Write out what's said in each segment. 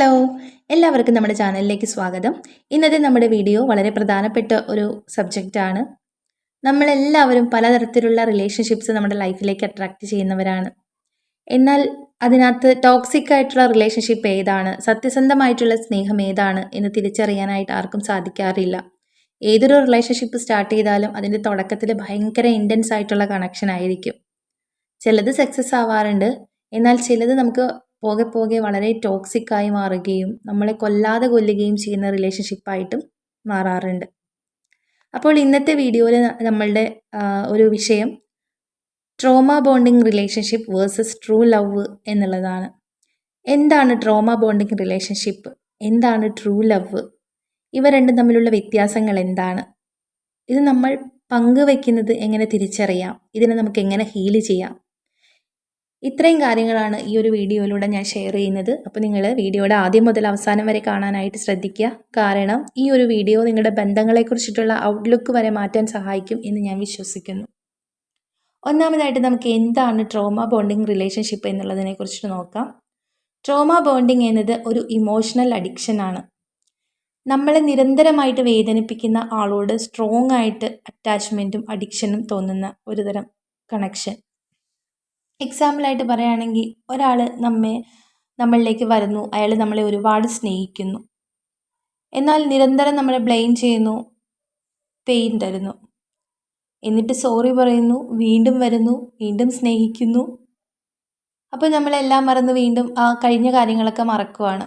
Hello എല്ലാവർക്കും നമ്മുടെ ചാനലിലേക്ക് സ്വാഗതം. ഇന്നത്തെ നമ്മുടെ വീഡിയോ വളരെ പ്രധാനപ്പെട്ട ഒരു സബ്ജക്റ്റാണ് നമ്മളെല്ലാവരും പലതരത്തിലുള്ള റിലേഷൻഷിപ്സ് നമ്മുടെ ലൈഫിലേക്ക് അട്രാക്റ്റ് ചെയ്യുന്നവരാണ്. എന്നാൽ അതിനകത്ത് ടോക്സിക് ആയിട്ടുള്ള റിലേഷൻഷിപ്പ് ഏതാണ്? സത്യസന്ധമായിട്ടുള്ള സ്നേഹം ഏതാണ്? എന്ന് തിരിച്ചറിയാനായിട്ട് ആർക്കും സാധിക്കാറില്ല. ഏതൊരു റിലേഷൻഷിപ്പ് സ്റ്റാർട്ട് ചെയ്താലും അതിന്റെ തുടക്കത്തിൽ ഭയങ്കര ഇന്റൻസ് ആയിട്ടുള്ള കണക്ഷൻ ആയിരിക്കും. ചിലത് സക്സസ് ആവാറുണ്ട്. എന്നാൽ ചിലത് നമുക്ക് പോകെ പോകെ വളരെ ടോക്സിക് ആയി മാറുകയും നമ്മളെ കൊല്ലാതെ കൊല്ലുകയും ചെയ്യുന്ന റിലേഷൻഷിപ്പായിട്ടും മാറാറുണ്ട്. അപ്പോൾ ഇന്നത്തെ വീഡിയോയിൽ നമ്മളുടെ ഒരു വിഷയം trauma bonding relationship versus true love എന്നുള്ളതാണ്. എന്താണ് ട്രോമ ബോണ്ടിങ് റിലേഷൻഷിപ്പ് എന്താണ് ട്രൂ ലവ് ഇവ രണ്ടും തമ്മിലുള്ള വ്യത്യാസങ്ങൾ എന്താണ്? ഇത് നമ്മൾ പങ്കുവെക്കുന്നത് എങ്ങനെ തിരിച്ചറിയാം? ഇതിനെ നമുക്ക് എങ്ങനെ ഹീൽ ചെയ്യാം? ഇത്രയും കാര്യങ്ങളാണ് ഈ ഒരു വീഡിയോയിലൂടെ ഞാൻ ഷെയർ ചെയ്യുന്നത്. അപ്പോൾ നിങ്ങൾ വീഡിയോയുടെ ആദ്യം മുതൽ അവസാനം വരെ കാണാനായിട്ട് ശ്രദ്ധിക്കുക. കാരണം ഈ ഒരു വീഡിയോ നിങ്ങളുടെ ബന്ധങ്ങളെക്കുറിച്ചിട്ടുള്ള ഔട്ട്ലുക്ക് വരെ മാറ്റാൻ സഹായിക്കും എന്ന് ഞാൻ വിശ്വസിക്കുന്നു. ഒന്നാമതായിട്ട് നമുക്ക് എന്താണ് ട്രോമ ബോണ്ടിങ് റിലേഷൻഷിപ്പ് എന്നുള്ളതിനെ നോക്കാം. ട്രോമ ബോണ്ടിങ് എന്നത് ഒരു ഇമോഷണൽ അഡിക്ഷനാണ് നമ്മളെ നിരന്തരമായിട്ട് വേദനിപ്പിക്കുന്ന ആളോട് സ്ട്രോങ് ആയിട്ട് അറ്റാച്ച്മെന്റും അഡിക്ഷനും തോന്നുന്ന ഒരു തരം കണക്ഷൻ എക്സാമ്പിളായിട്ട് പറയുകയാണെങ്കിൽ ഒരാൾ നമ്മെ നമ്മളിലേക്ക് വരുന്നു. അയാൾ നമ്മളെ ഒരുപാട് സ്നേഹിക്കുന്നു. എന്നാൽ നിരന്തരം നമ്മളെ ബ്ലെയിം ചെയ്യുന്നു പെയിൻ തരുന്നു. എന്നിട്ട് സോറി പറയുന്നു വീണ്ടും വരുന്നു വീണ്ടും സ്നേഹിക്കുന്നു. അപ്പോൾ നമ്മളെല്ലാം മറന്ന് വീണ്ടും ആ കഴിഞ്ഞ കാര്യങ്ങളൊക്കെ മറക്കുവാണ്.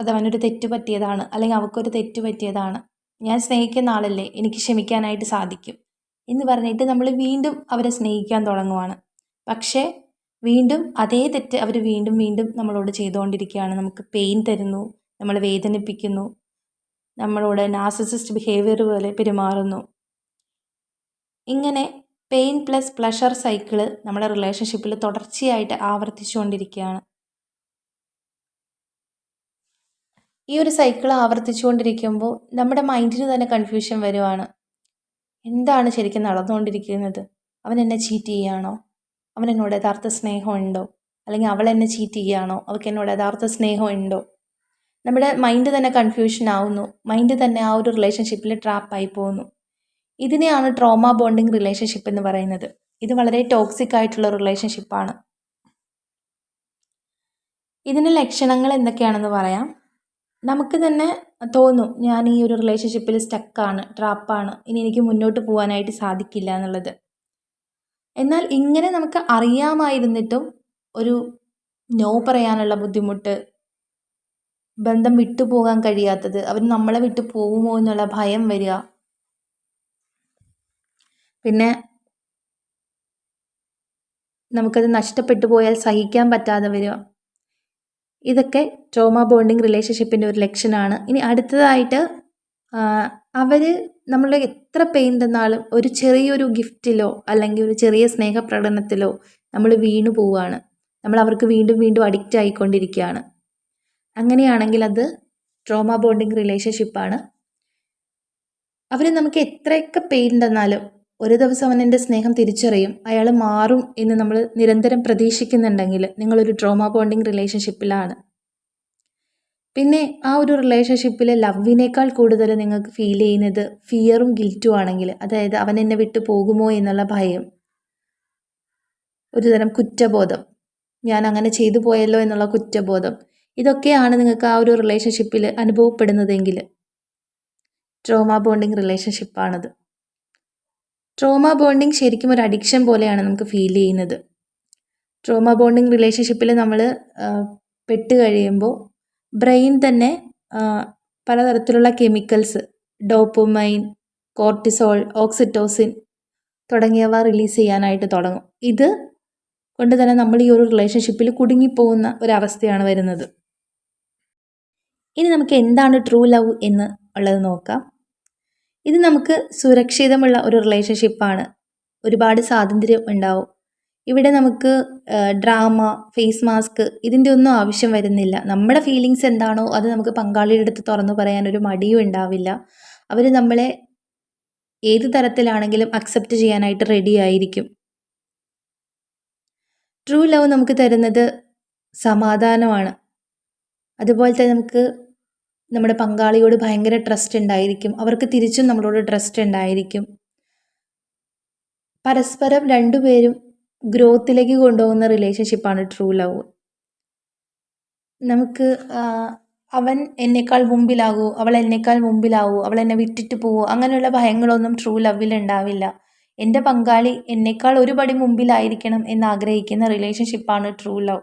അത് അവനൊരു തെറ്റ് പറ്റിയതാണ് അല്ലെങ്കിൽ അവൾക്കൊരു തെറ്റ് പറ്റിയതാണ്. ഞാൻ സ്നേഹിക്കുന്ന ആളല്ലേ എനിക്ക് ക്ഷമിക്കാനായിട്ട് സാധിക്കും. എന്ന് പറഞ്ഞിട്ട് നമ്മൾ വീണ്ടും അവരെ സ്നേഹിക്കാൻ തുടങ്ങുവാണ്. പക്ഷേ വീണ്ടും അതേ തെറ്റ് അവർ വീണ്ടും വീണ്ടും നമ്മളോട് ചെയ്തുകൊണ്ടിരിക്കുകയാണ്. നമുക്ക് പെയിൻ തരുന്നു നമ്മളെ വേദനിപ്പിക്കുന്നു നമ്മളോട് നാർസിസിസ്റ്റ് ബിഹേവിയർ പോലെ പെരുമാറുന്നു. ഇങ്ങനെ പെയിൻ പ്ലസ് പ്ലഷർ സൈക്കിൾ നമ്മുടെ റിലേഷൻഷിപ്പിൽ തുടർച്ചയായിട്ട് ആവർത്തിച്ചുകൊണ്ടിരിക്കുകയാണ്. ഈ ഒരു സൈക്കിൾ ആവർത്തിച്ചുകൊണ്ടിരിക്കുമ്പോൾ നമ്മുടെ മൈൻഡിന് തന്നെ കൺഫ്യൂഷൻ വരുവാണ്. എന്താണ് ശരിക്കും നടന്നുകൊണ്ടിരിക്കുന്നത്? അവൻ എന്നെ ചീറ്റ് ചെയ്യുകയാണോ അവൻ എന്നോട് യഥാർത്ഥ സ്നേഹം ഉണ്ടോ അല്ലെങ്കിൽ അവൾ എന്നെ ചീറ്റ് ചെയ്യുകയാണോ? അവൾക്ക് എന്നോട് യഥാർത്ഥ സ്നേഹം ഉണ്ടോ നമ്മുടെ മൈൻഡ് തന്നെ കൺഫ്യൂഷൻ ആവുന്നു. മൈൻഡ് തന്നെ ആ ഒരു റിലേഷൻഷിപ്പിൽ ട്രാപ്പായി പോകുന്നു. ഇതിനെയാണ് ട്രോമ ബോണ്ടിങ് റിലേഷൻഷിപ്പ് എന്ന് പറയുന്നത്. ഇത് വളരെ ടോക്സിക് ആയിട്ടുള്ള റിലേഷൻഷിപ്പാണ് ഇതിന് ലക്ഷണങ്ങൾ എന്തൊക്കെയാണെന്ന് പറയാം. നമുക്ക് തന്നെ തോന്നും ഞാൻ ഈ ഒരു റിലേഷൻഷിപ്പിൽ സ്റ്റക്കാണ് ട്രാപ്പാണ് ഇനി എനിക്ക് മുന്നോട്ട് പോകാനായിട്ട് സാധിക്കില്ല എന്നുള്ളത്. എന്നാൽ ഇങ്ങനെ നമുക്ക് അറിയാമായിരുന്നിട്ടും ഒരു നോ പറയാനുള്ള ബുദ്ധിമുട്ട് ബന്ധം വിട്ടുപോകാൻ കഴിയാത്തത് അവർ നമ്മളെ വിട്ടു പോകുമോ എന്നുള്ള ഭയം വരിക. പിന്നെ നമുക്കത് നഷ്ടപ്പെട്ടു പോയാൽ സഹിക്കാൻ പറ്റാതെ വരിക. ഇതൊക്കെ ട്രോമ ബോണ്ടിങ് റിലേഷൻഷിപ്പിന്റെ ഒരു ലക്ഷണമാണ്. ഇനി അടുത്തതായിട്ട് അവർ നമ്മൾ എത്ര പെയിൻ തന്നാലും ഒരു ചെറിയൊരു ഗിഫ്റ്റിലോ അല്ലെങ്കിൽ ഒരു ചെറിയ സ്നേഹപ്രകടനത്തിലോ നമ്മൾ വീണു പോവുകയാണ്. നമ്മൾ അവർക്ക് വീണ്ടും വീണ്ടും അഡിക്റ്റ് ആയിക്കൊണ്ടിരിക്കുകയാണ്. അങ്ങനെയാണെങ്കിൽ അത് ട്രോമ ബോണ്ടിങ് റിലേഷൻഷിപ്പാണ് അവർ നമുക്ക് എത്രയൊക്കെ പെയിൻ തന്നാലും ഒരു ദിവസം അവൻ എന്റെ സ്നേഹം തിരിച്ചറിയും അയാൾ മാറും എന്ന് നമ്മൾ നിരന്തരം പ്രതീക്ഷിക്കുന്നുണ്ടെങ്കിൽ നിങ്ങളൊരു ട്രോമ ബോണ്ടിങ് റിലേഷൻഷിപ്പിലാണ് പിന്നെ ആ ഒരു റിലേഷൻഷിപ്പിൽ ലവിനേക്കാൾ കൂടുതൽ നിങ്ങൾക്ക് ഫീൽ ചെയ്യുന്നത് ഫിയറും ഗിൽറ്റും ആണെങ്കിൽ അതായത് അവൻ എന്നെ വിട്ടു പോകുമോ എന്നുള്ള ഭയം. ഒരുതരം കുറ്റബോധം. ഞാൻ അങ്ങനെ ചെയ്തു പോയല്ലോ എന്നുള്ള കുറ്റബോധം. ഇതൊക്കെയാണ് നിങ്ങൾക്ക് ആ ഒരു റിലേഷൻഷിപ്പിൽ അനുഭവപ്പെടുന്നതെങ്കിൽ. ട്രോമ ബോണ്ടിങ് റിലേഷൻഷിപ്പാണത് ട്രോമ ബോണ്ടിങ് ശരിക്കും ഒരു അഡിക്ഷൻ പോലെയാണ് നമുക്ക് ഫീൽ ചെയ്യുന്നത്. ട്രോമ ബോണ്ടിങ് റിലേഷൻഷിപ്പിൽ നമ്മൾ പെട്ട് കഴിയുമ്പോൾ ബ്രെയിൻ തന്നെ പലതരത്തിലുള്ള കെമിക്കൽസ് ഡോപ്പുമൈൻ കോർട്ടിസോൾ ഓക്സിറ്റോസിൻ തുടങ്ങിയവ റിലീസ് ചെയ്യാനായിട്ട് തുടങ്ങും. ഇത് കൊണ്ട് തന്നെ നമ്മൾ ഈ ഒരു റിലേഷൻഷിപ്പിൽ കുടുങ്ങിപ്പോകുന്ന ഒരവസ്ഥയാണ് വരുന്നത്. ഇനി നമുക്ക് എന്താണ് ട്രൂ ലവ് എന്ന് ഉള്ളത് നോക്കാം. ഇത് നമുക്ക് സുരക്ഷിതമുള്ള ഒരു റിലേഷൻഷിപ്പാണ്. ഒരുപാട് സ്വാതന്ത്ര്യം ഉണ്ടാവും. ഇവിടെ നമുക്ക് ഡ്രാമ ഫേസ് മാസ്ക് ഇതിന്റെ ഒന്നും ആവശ്യം വരുന്നില്ല. നമ്മുടെ ഫീലിങ്സ് എന്താണോ അത് നമുക്ക് പങ്കാളിയുടെ അടുത്ത് തുറന്നു പറയാൻ ഒരു മടിയും ഉണ്ടാവില്ല. അവർ നമ്മളെ ഏത് തരത്തിലാണെങ്കിലും അക്സെപ്റ്റ് ചെയ്യാനായിട്ട് റെഡി ആയിരിക്കും. ട്രൂ ലവ് നമുക്ക് തരുന്നത് സമാധാനമാണ്. അതുപോലെ തന്നെ നമുക്ക് നമ്മുടെ പങ്കാളിയോട് ഭയങ്കര ട്രസ്റ്റ് ഉണ്ടായിരിക്കും. അവർക്ക് തിരിച്ചും നമ്മളോട് ട്രസ്റ്റ് ഉണ്ടായിരിക്കും. പരസ്പരം രണ്ടുപേരും ഗ്രോത്തിലേക്ക് കൊണ്ടുപോകുന്ന റിലേഷൻഷിപ്പാണ് ട്രൂ ലവ് നമുക്ക് അവൻ എന്നേക്കാൾ മുമ്പിലാകൂ അവൾ എന്നേക്കാൾ മുമ്പിലാവൂ അവൾ എന്നെ വിട്ടിട്ട് പോവോ അങ്ങനെയുള്ള ഭയങ്ങളൊന്നും ട്രൂ ലവിൽ ഉണ്ടാവില്ല. എന്റെ പങ്കാളി എന്നേക്കാൾ ഒരുപടി മുമ്പിലായിരിക്കണം എന്ന് ആഗ്രഹിക്കുന്ന റിലേഷൻഷിപ്പാണ് ട്രൂ ലവ്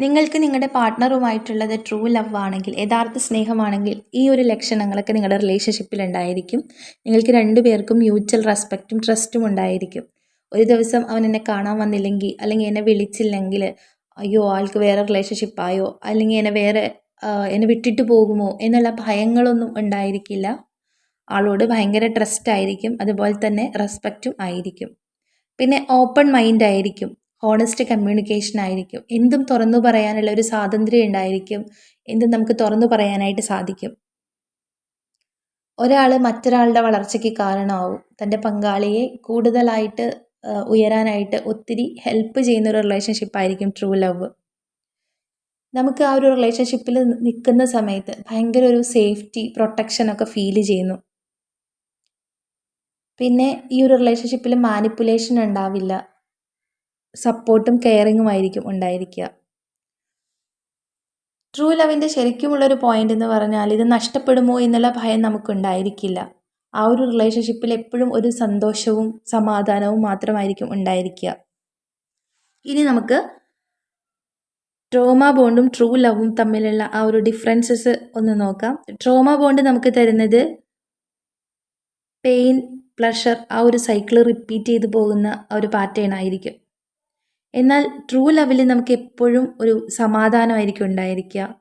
നിങ്ങൾക്ക് നിങ്ങളുടെ പാർട്ട്ണറുമായിട്ടുള്ളത് ട്രൂ ലവ് ആണെങ്കിൽ യഥാർത്ഥ സ്നേഹമാണെങ്കിൽ ഈ ഒരു ലക്ഷണങ്ങളൊക്കെ നിങ്ങളുടെ റിലേഷൻഷിപ്പിൽ ഉണ്ടായിരിക്കും. നിങ്ങൾക്ക് രണ്ടുപേർക്കും മ്യൂച്വൽ റെസ്പെക്റ്റും ട്രസ്റ്റും ഉണ്ടായിരിക്കും. ഒരു ദിവസം അവൻ എന്നെ കാണാൻ വന്നില്ലെങ്കിൽ അല്ലെങ്കിൽ എന്നെ വിളിച്ചില്ലെങ്കിൽ അയ്യോ ആൾക്ക് വേറെ റിലേഷൻഷിപ്പായോ അല്ലെങ്കിൽ എന്നെ വേറെ എന്നെ വിട്ടിട്ട് പോകുമോ എന്നുള്ള ഭയങ്ങളൊന്നും ഉണ്ടായിരിക്കില്ല. ആളോട് ഭയങ്കര ട്രസ്റ്റ് ആയിരിക്കും അതുപോലെ തന്നെ റെസ്പെക്റ്റും ആയിരിക്കും. പിന്നെ ഓപ്പൺ മൈൻഡ് ആയിരിക്കും ഹോണസ്റ്റ് കമ്മ്യൂണിക്കേഷൻ ആയിരിക്കും. എന്തും തുറന്നു പറയാനുള്ള ഒരു സ്വാതന്ത്ര്യം ഉണ്ടായിരിക്കും എന്തും നമുക്ക് തുറന്നു പറയാനായിട്ട് സാധിക്കും. ഒരാൾ മറ്റൊരാളുടെ വളർച്ചയ്ക്ക് കാരണമാവും. തന്റെ പങ്കാളിയെ കൂടുതലായിട്ട് ഉയരാനായിട്ട് ഒത്തിരി ഹെൽപ്പ് ചെയ്യുന്ന ഒരു റിലേഷൻഷിപ്പ് ആയിരിക്കും ട്രൂ ലവ് നമുക്ക് ആ ഒരു റിലേഷൻഷിപ്പിൽ നിൽക്കുന്ന സമയത്ത് ഭയങ്കര ഒരു സേഫ്റ്റി പ്രൊട്ടക്ഷനൊക്കെ ഫീൽ ചെയ്യുന്നു. പിന്നെ ഈ ഒരു റിലേഷൻഷിപ്പിൽ മാനിപ്പുലേഷൻ ഉണ്ടാവില്ല. സപ്പോർട്ടും കെയറിങ്ങും ആയിരിക്കും ഉണ്ടായിരിക്കുക. ട്രൂ ലവിന്റെ ശരിക്കുമുള്ളൊരു പോയിന്റ് എന്ന് പറഞ്ഞാൽ ഇത് നഷ്ടപ്പെടുമോ എന്നുള്ള ഭയം നമുക്കുണ്ടായിരിക്കില്ല ആ ഒരു റിലേഷൻഷിപ്പിൽ എപ്പോഴും ഒരു സന്തോഷവും സമാധാനവും മാത്രമായിരിക്കും ഉണ്ടായിരിക്കുക. ഇനി നമുക്ക് ട്രോമ ബോണ്ടും ട്രൂ ലവും തമ്മിലുള്ള ആ ഒരു ഡിഫറൻസസ് ഒന്ന് നോക്കാം. ട്രോമ ബോണ്ട് നമുക്ക് തരുന്നത് പെയിൻ പ്ലഷർ ആ ഒരു സൈക്കിൾ റിപ്പീറ്റ് ചെയ്തു പോകുന്ന ഒരു പാറ്റേൺ ആയിരിക്കും. എന്നാൽ ട്രൂ ലവിൽ നമുക്ക് എപ്പോഴും ഒരു സമാധാനമായിരിക്കും ഉണ്ടായിരിക്കുക.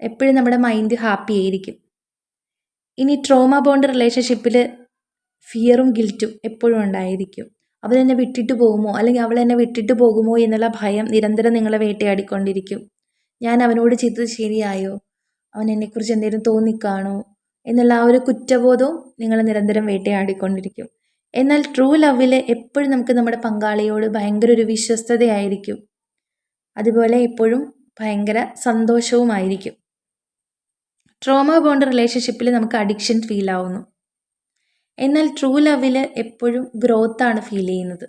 എപ്പോഴും നമ്മുടെ മൈൻഡ് ഹാപ്പി ആയിരിക്കും. ഇനി ട്രോമ ബോണ്ട് റിലേഷൻഷിപ്പിൽ ഫിയറും ഗിൽറ്റും എപ്പോഴും ഉണ്ടായിരിക്കും. അവൾ എന്നെ വിട്ടിട്ട് പോകുമോ? അല്ലെങ്കിൽ അവൾ എന്നെ വിട്ടിട്ട് പോകുമോ എന്നുള്ള ഭയം നിരന്തരം നിങ്ങളെ വേട്ടയാടിക്കൊണ്ടിരിക്കും. ഞാൻ അവനോട് ചെയ്തത് ശരിയായോ? അവൻ എന്നെക്കുറിച്ച് എന്തെങ്കിലും തോന്നിക്കാണോ? എന്നുള്ള ആ ഒരു കുറ്റബോധവും നിങ്ങളെ നിരന്തരം വേട്ടയാടിക്കൊണ്ടിരിക്കും. എന്നാൽ ട്രൂ ലവിൽ എപ്പോഴും നമുക്ക് നമ്മുടെ പങ്കാളിയോട് ഭയങ്കര ഒരു വിശ്വസ്തതയായിരിക്കും. അതുപോലെ എപ്പോഴും ഭയങ്കര സന്തോഷവുമായിരിക്കും. ട്രോമ ബോണ്ട് റിലേഷൻഷിപ്പിൽ നമുക്ക് അഡിക്ഷൻ ഫീൽ ആവുന്നു. എന്നാൽ ട്രൂ ലവിൽ എപ്പോഴും ഗ്രോത്താണ് ഫീൽ ചെയ്യുന്നത്.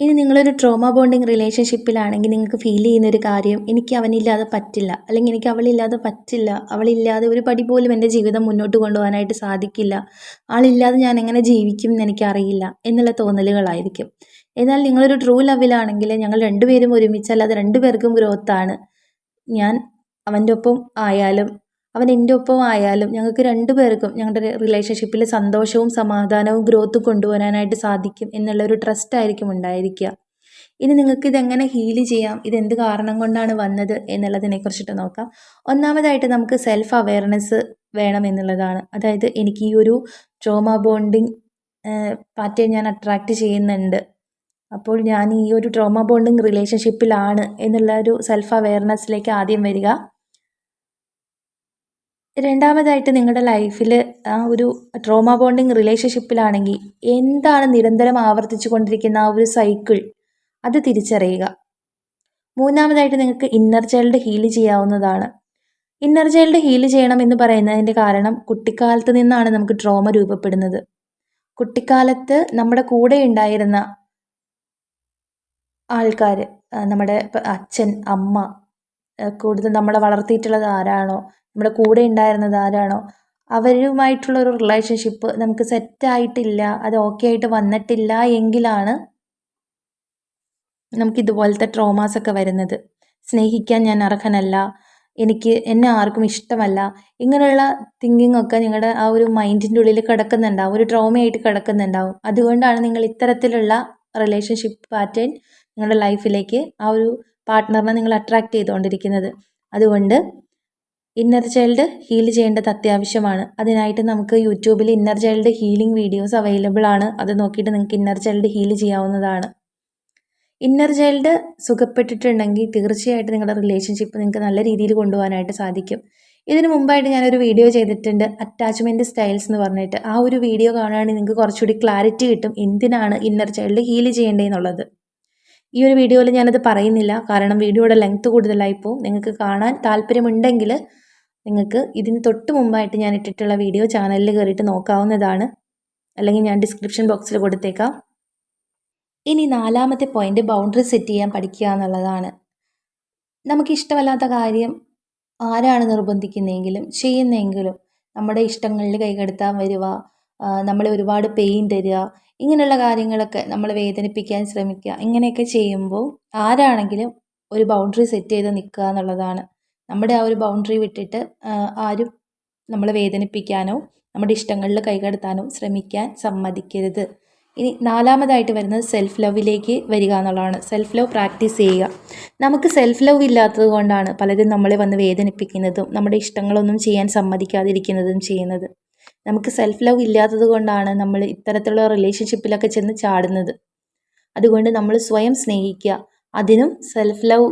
ഇനി നിങ്ങളൊരു ട്രോമ ബോണ്ടിങ് റിലേഷൻഷിപ്പിലാണെങ്കിൽ നിങ്ങൾക്ക് ഫീൽ ചെയ്യുന്ന ഒരു കാര്യം എനിക്ക് അവനില്ലാതെ പറ്റില്ല അല്ലെങ്കിൽ എനിക്ക് അവളില്ലാതെ പറ്റില്ല അവളില്ലാതെ ഒരു പടി പോലും എന്റെ ജീവിതം മുന്നോട്ട് കൊണ്ടുപോകാനായിട്ട് സാധിക്കില്ല ആളില്ലാതെ ഞാൻ എങ്ങനെ ജീവിക്കും എന്ന് എനിക്കറിയില്ല എന്നുള്ള തോന്നലുകളായിരിക്കും. എന്നാൽ നിങ്ങളൊരു ട്രൂ ലവിലാണെങ്കിൽ ഞങ്ങൾ രണ്ടുപേരും ഒരുമിച്ച് അല്ലാതെ രണ്ടുപേർക്കും ഗ്രോത്താണ് ഞാൻ അവന്റെ ഒപ്പം ആയാലും അവൻ എന്റെ ഒപ്പം ആയാലും ഞങ്ങൾക്ക് രണ്ടു പേർക്കും ഞങ്ങളുടെ റിലേഷൻഷിപ്പിൽ സന്തോഷവും സമാധാനവും ഗ്രോത്തും കൊണ്ടുവരാനായിട്ട് സാധിക്കും എന്നുള്ളൊരു ട്രസ്റ്റ് ആയിരിക്കും ഉണ്ടായിരിക്കുക. ഇനി നിങ്ങൾക്ക് ഇതെങ്ങനെ ഹീൽ ചെയ്യാം? ഇതെന്ത് കാരണം കൊണ്ടാണ് വന്നത് എന്നുള്ളതിനെ കുറിച്ചിട്ട് നോക്കാം. ഒന്നാമതായിട്ട് നമുക്ക് സെൽഫ് അവെയർനെസ് വേണം എന്നുള്ളതാണ്. അതായത് എനിക്ക് ഈ ഒരു ട്രോമ ബോണ്ടിങ് പാറ്റേൺ ഞാൻ അട്രാക്റ്റ് ചെയ്യുന്നുണ്ട്. അപ്പോൾ ഞാൻ ഈ ഒരു ട്രോമ ബോണ്ടിങ് റിലേഷൻഷിപ്പിലാണ് എന്നുള്ള ഒരു സെൽഫ് അവെയർനെസ്സിലേക്ക് ആദ്യം വരിക. രണ്ടാമതായിട്ട് നിങ്ങളുടെ ലൈഫിൽ ആ ഒരു ട്രോമ ബോണ്ടിങ് റിലേഷൻഷിപ്പിലാണെങ്കിൽ എന്താണ് നിരന്തരം ആവർത്തിച്ചു കൊണ്ടിരിക്കുന്ന ആ ഒരു സൈക്കിൾ അത് തിരിച്ചറിയുക. മൂന്നാമതായിട്ട് നിങ്ങൾക്ക് ഇന്നർ ചൈൽഡ് ഹീൽ ചെയ്യാവുന്നതാണ്. ഇന്നർ ചൈൽഡ് ഹീൽ ചെയ്യണം എന്ന് പറയുന്നതിന്റെ കാരണം കുട്ടിക്കാലത്ത് നിന്നാണ് നമുക്ക് ട്രോമ രൂപപ്പെടുന്നത്. കുട്ടിക്കാലത്ത് നമ്മുടെ കൂടെ ഉണ്ടായിരുന്ന ആൾക്കാർ നമ്മുടെ അച്ഛൻ അമ്മ കൂടുതൽ നമ്മളെ വളർത്തിയിട്ടുള്ളത് ആരാണോ നമ്മുടെ കൂടെ ഉണ്ടായിരുന്നത് ആരാണോ അവരുമായിട്ടുള്ള ഒരു റിലേഷൻഷിപ്പ് നമുക്ക് സെറ്റായിട്ടില്ല അത് ഓക്കെ ആയിട്ട് വന്നിട്ടില്ല എങ്കിലാണ് നമുക്ക് ഇതുപോലത്തെ ട്രോമാസ് ഒക്കെ വരുന്നത്. സ്നേഹിക്കാൻ ഞാൻ അർഹനല്ല എനിക്ക് എന്നെ ആർക്കും ഇഷ്ടമല്ല ഇങ്ങനെയുള്ള തിങ്കിങ് ഒക്കെ നിങ്ങളുടെ ആ ഒരു മൈൻഡിന്റെ ഉള്ളിൽ കിടക്കുന്നുണ്ടാവും ഒരു ട്രോമയായിട്ട് കിടക്കുന്നുണ്ടാവും. അതുകൊണ്ടാണ് നിങ്ങൾ ഇത്തരത്തിലുള്ള റിലേഷൻഷിപ്പ് പാറ്റേൺ നിങ്ങളുടെ ലൈഫിലേക്ക് ആ ഒരു പാർട്ട്ണറിനെ നിങ്ങൾ അട്രാക്റ്റ് ചെയ്തുകൊണ്ടിരിക്കുന്നത്. അതുകൊണ്ട് ഇന്നർ ചൈൽഡ് ഹീൽ ചെയ്യേണ്ടത് അത്യാവശ്യമാണ്. അതിനായിട്ട് നമുക്ക് യൂട്യൂബിൽ inner child healing videos available ആണ്. അത് നോക്കിയിട്ട് നിങ്ങൾക്ക് ഇന്നർ ചൈൽഡ് ഹീൽ ചെയ്യാവുന്നതാണ്. ഇന്നർ ചൈൽഡ് സുഖപ്പെട്ടിട്ടുണ്ടെങ്കിൽ തീർച്ചയായിട്ടും നിങ്ങളുടെ റിലേഷൻഷിപ്പ് നിങ്ങൾക്ക് നല്ല രീതിയിൽ കൊണ്ടുപോകാനായിട്ട് സാധിക്കും. ഇതിനു മുമ്പായിട്ട് ഞാനൊരു വീഡിയോ ചെയ്തിട്ടുണ്ട്. അറ്റാച്ച്മെന്റ് സ്റ്റൈൽസ് എന്ന് പറഞ്ഞിട്ട്. ആ ഒരു വീഡിയോ കാണുകയാണെങ്കിൽ നിങ്ങൾക്ക് കുറച്ചുകൂടി ക്ലാരിറ്റി കിട്ടും. എന്തിനാണ് ഇന്നർ ചൈൽഡ് ഹീൽ ചെയ്യേണ്ടതെന്നുള്ളത് ഈ ഒരു വീഡിയോയിൽ ഞാനത് പറയുന്നില്ല. കാരണം വീഡിയോയുടെ ലെങ്ത് കൂടുതലായിപ്പോൾ നിങ്ങൾക്ക് കാണാൻ താല്പര്യമുണ്ടെങ്കിൽ നിങ്ങൾക്ക് ഇതിന് തൊട്ട് മുമ്പായിട്ട് ഞാൻ ഇട്ടിട്ടുള്ള വീഡിയോ ചാനലിൽ കയറിയിട്ട് നോക്കാവുന്നതാണ്. അല്ലെങ്കിൽ ഞാൻ ഡിസ്ക്രിപ്ഷൻ ബോക്സിൽ കൊടുത്തേക്കാം. ഇനി നാലാമത്തെ പോയിന്റ് ബൗണ്ടറി സെറ്റ് ചെയ്യാൻ പഠിക്കുക എന്നുള്ളതാണ്. നമുക്ക് ഇഷ്ടമല്ലാത്ത കാര്യം ആരാണ് നിർബന്ധിക്കുന്നതെങ്കിലും ചെയ്യുന്നതെങ്കിലും നമ്മുടെ ഇഷ്ടങ്ങളിൽ കൈകടത്താൻ വരിക നമ്മളെ ഒരുപാട് പെയിൻ തരിക ഇങ്ങനെയുള്ള കാര്യങ്ങളൊക്കെ നമ്മൾ വേദനിപ്പിക്കാൻ ശ്രമിക്കുക ഇങ്ങനെയൊക്കെ ചെയ്യുമ്പോൾ ആരാണെങ്കിലും ഒരു ബൗണ്ടറി സെറ്റ് ചെയ്ത് നിൽക്കുക എന്നുള്ളതാണ്. നമ്മുടെ ആ ഒരു ബൗണ്ടറി വിട്ടിട്ട് ആരും നമ്മളെ വേദനിപ്പിക്കാനോ നമ്മുടെ ഇഷ്ടങ്ങളിൽ കൈകടത്താനോ ശ്രമിക്കാൻ സമ്മതിക്കരുത്. ഇനി നാലാമതായിട്ട് വരുന്നത് സെൽഫ് ലവിലേക്ക് വരിക എന്നുള്ളതാണ്. സെൽഫ് ലവ് പ്രാക്ടീസ് ചെയ്യുക. നമുക്ക് സെൽഫ് ലവ് ഇല്ലാത്തത് കൊണ്ടാണ് പലരും നമ്മളെ വന്ന് വേദനിപ്പിക്കുന്നതും നമ്മുടെ ഇഷ്ടങ്ങളൊന്നും ചെയ്യാൻ സമ്മതിക്കാതിരിക്കുന്നതും ചെയ്യുന്നത്. നമുക്ക് സെൽഫ് ലവ് ഇല്ലാത്തത് കൊണ്ടാണ് നമ്മൾ ഇത്തരത്തിലുള്ള റിലേഷൻഷിപ്പിലൊക്കെ ചെന്ന് ചാടുന്നത്. അതുകൊണ്ട് നമ്മൾ സ്വയം സ്നേഹിക്കുക. അതിനും സെൽഫ് ലവ്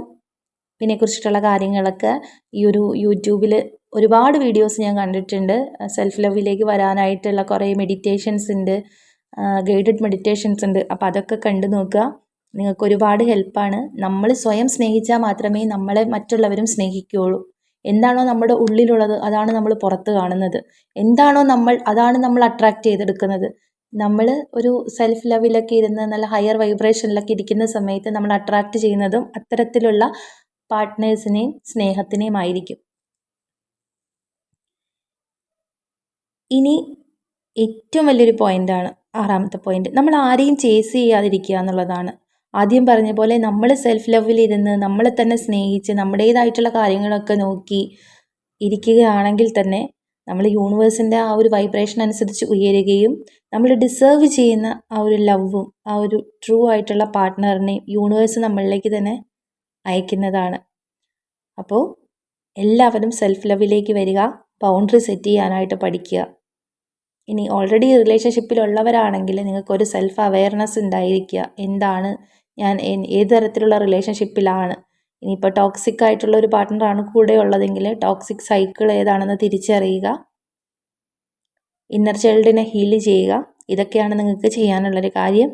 പിന്നെ കുറിച്ചിട്ടുള്ള കാര്യങ്ങളൊക്കെ ഈ ഒരു യൂട്യൂബിൽ ഒരുപാട് വീഡിയോസ് ഞാൻ കണ്ടിട്ടുണ്ട്. സെൽഫ് ലവിലേക്ക് വരാനായിട്ടുള്ള കുറേ മെഡിറ്റേഷൻസ് ഉണ്ട്. ഗൈഡഡ് മെഡിറ്റേഷൻസ് ഉണ്ട്. അപ്പോൾ അതൊക്കെ കണ്ടു നോക്കുക. നിങ്ങൾക്ക് ഒരുപാട് ഹെൽപ്പാണ് നമ്മൾ സ്വയം സ്നേഹിച്ചാൽ മാത്രമേ നമ്മളെ മറ്റുള്ളവരും സ്നേഹിക്കുകയുള്ളൂ. എന്താണോ നമ്മുടെ ഉള്ളിലുള്ളത് അതാണ് നമ്മൾ പുറത്ത് കാണുന്നത്. എന്താണോ നമ്മൾ അതാണ് നമ്മൾ അട്രാക്റ്റ് ചെയ്തെടുക്കുന്നത്. നമ്മൾ ഒരു സെൽഫ് ലവിലൊക്കെ ഇരുന്ന് നല്ല ഹയർ വൈബ്രേഷനിലൊക്കെ ഇരിക്കുന്ന സമയത്ത് നമ്മൾ അട്രാക്റ്റ് ചെയ്യുന്നതും അത്തരത്തിലുള്ള പാർട്ട്നേഴ്സിനെയും സ്നേഹത്തിനെയും ആയിരിക്കും. ഇനി ഏറ്റവും വലിയൊരു പോയിന്റാണ് ആറാമത്തെ പോയിന്റ് നമ്മൾ ആരെയും ചേസ് ചെയ്യാതിരിക്കുക എന്നുള്ളതാണ്. ആദ്യം പറഞ്ഞ പോലെ നമ്മൾ സെൽഫ് ലവിലിരുന്ന് നമ്മളെ തന്നെ സ്നേഹിച്ച് നമ്മുടേതായിട്ടുള്ള കാര്യങ്ങളൊക്കെ നോക്കി ഇരിക്കുകയാണെങ്കിൽ തന്നെ നമ്മൾ യൂണിവേഴ്സിന്റെ ആ ഒരു വൈബ്രേഷൻ അനുസരിച്ച് ഉയരുകയും നമ്മൾ ഡിസേർവ് ചെയ്യുന്ന ആ ഒരു ലവും ആ ഒരു ട്രൂ ആയിട്ടുള്ള പാർട്ട്ണറിനെയും യൂണിവേഴ്സ് നമ്മളിലേക്ക് തന്നെ അയക്കുന്നതാണ്. അപ്പോൾ എല്ലാവരും സെൽഫ് ലവിലേക്ക് വരിക ബൗണ്ടറി സെറ്റ് ചെയ്യാനായിട്ട് പഠിക്കുക. ഇനി ഓൾറെഡി റിലേഷൻഷിപ്പിലുള്ളവരാണെങ്കിൽ നിങ്ങൾക്കൊരു സെൽഫ് അവെയർനെസ് ഉണ്ടായിരിക്കുക. എന്താണ് ഞാൻ ഏത് തരത്തിലുള്ള റിലേഷൻഷിപ്പിലാണ് ഇനിയിപ്പോൾ ടോക്സിക് ആയിട്ടുള്ള ഒരു പാർട്ട്ണറാണ് കൂടെ ഉള്ളതെങ്കിൽ ടോക്സിക് സൈക്കിൾ ഏതാണെന്ന് തിരിച്ചറിയുക. ഇന്നർ ചൈൽഡിനെ ഹീൽ ചെയ്യുക. ഇതൊക്കെയാണ് നിങ്ങൾക്ക് ചെയ്യാനുള്ളൊരു കാര്യം.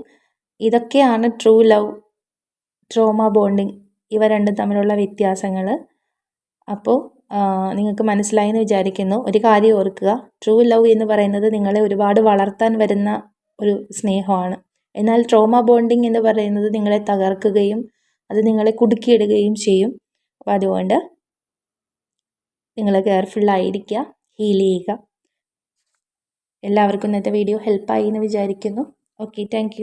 ഇതൊക്കെയാണ് ട്രൂ ലവ് ട്രോമ ബോണ്ടിങ് ഇവ രണ്ടും തമ്മിലുള്ള വ്യത്യാസങ്ങൾ. അപ്പോൾ നിങ്ങൾക്ക് മനസ്സിലായി എന്ന് വിചാരിക്കുന്നു. ഒരു കാര്യം ഓർക്കുക. ട്രൂ ലവ് എന്ന് പറയുന്നത് നിങ്ങളെ ഒരുപാട് വളർത്താൻ വരുന്ന ഒരു സ്നേഹമാണ്. എന്നാൽ ട്രോമ ബോണ്ടിങ് എന്ന് പറയുന്നത് നിങ്ങളെ തകർക്കുകയും അത് നിങ്ങളെ കുടുക്കിയിടുകയും ചെയ്യും. അപ്പോൾ അതുകൊണ്ട് നിങ്ങൾ കെയർഫുള്ളായിരിക്കുക ഹീൽ ചെയ്യുക. എല്ലാവർക്കും ഇന്നത്തെ വീഡിയോ ഹെൽപ്പായി എന്ന് വിചാരിക്കുന്നു. Okay thank